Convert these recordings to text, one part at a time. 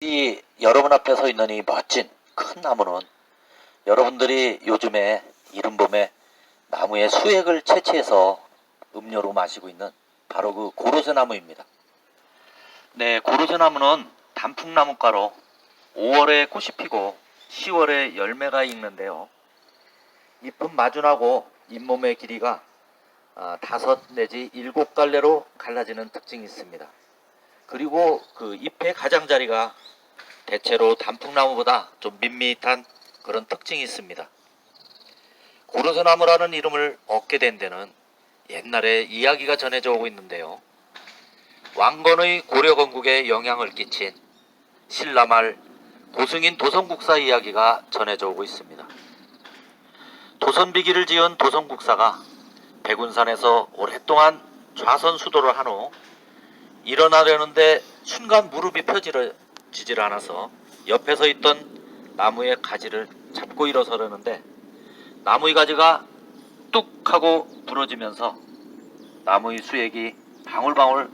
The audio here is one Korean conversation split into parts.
이 여러분 앞에 서 있는 이 멋진 큰 나무는 여러분들이 요즘에 이른 봄에 나무의 수액을 채취해서 음료로 마시고 있는 바로 그 고로쇠 나무입니다. 네, 고로쇠 나무는 단풍나무가로 5월에 꽃이 피고 10월에 열매가 익는데요. 잎은 마준하고 잇몸의 길이가 아, 다섯 내지 일곱 갈래로 갈라지는 특징이 있습니다. 그리고 그 잎의 가장자리가 대체로 단풍나무보다 좀 밋밋한 그런 특징이 있습니다. 고로쇠나무라는 이름을 얻게 된 데는 옛날에 이야기가 전해져 오고 있는데요. 왕건의 고려 건국에 영향을 끼친 신라말 고승인 도성국사 이야기가 전해져 오고 있습니다. 도선비기를 지은 도성국사가 백운산에서 오랫동안 좌선 수도를 한 후 일어나려는데 순간 무릎이 펴지 질 않아서 옆에 서 있던 나무의 가지를 잡고 일어서려는데 나무의 가지가 뚝 하고 부러지면서 나무의 수액이 방울방울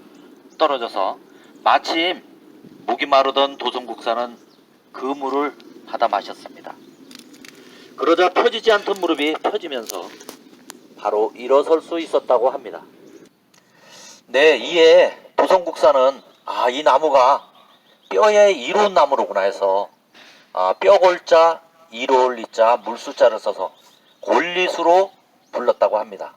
떨어져서 마침 목이 마르던 도성국사는 그 물을 받아 마셨습니다. 그러자 펴지지 않던 무릎이 펴지면서 바로 일어설 수 있었다고 합니다. 네, 이에 도성국사는 아, 이 나무가 뼈에 이로운 나무로구나 해서 아, 뼈골자, 이로울 이자, 물수자를 써서 골리수로 불렀다고 합니다.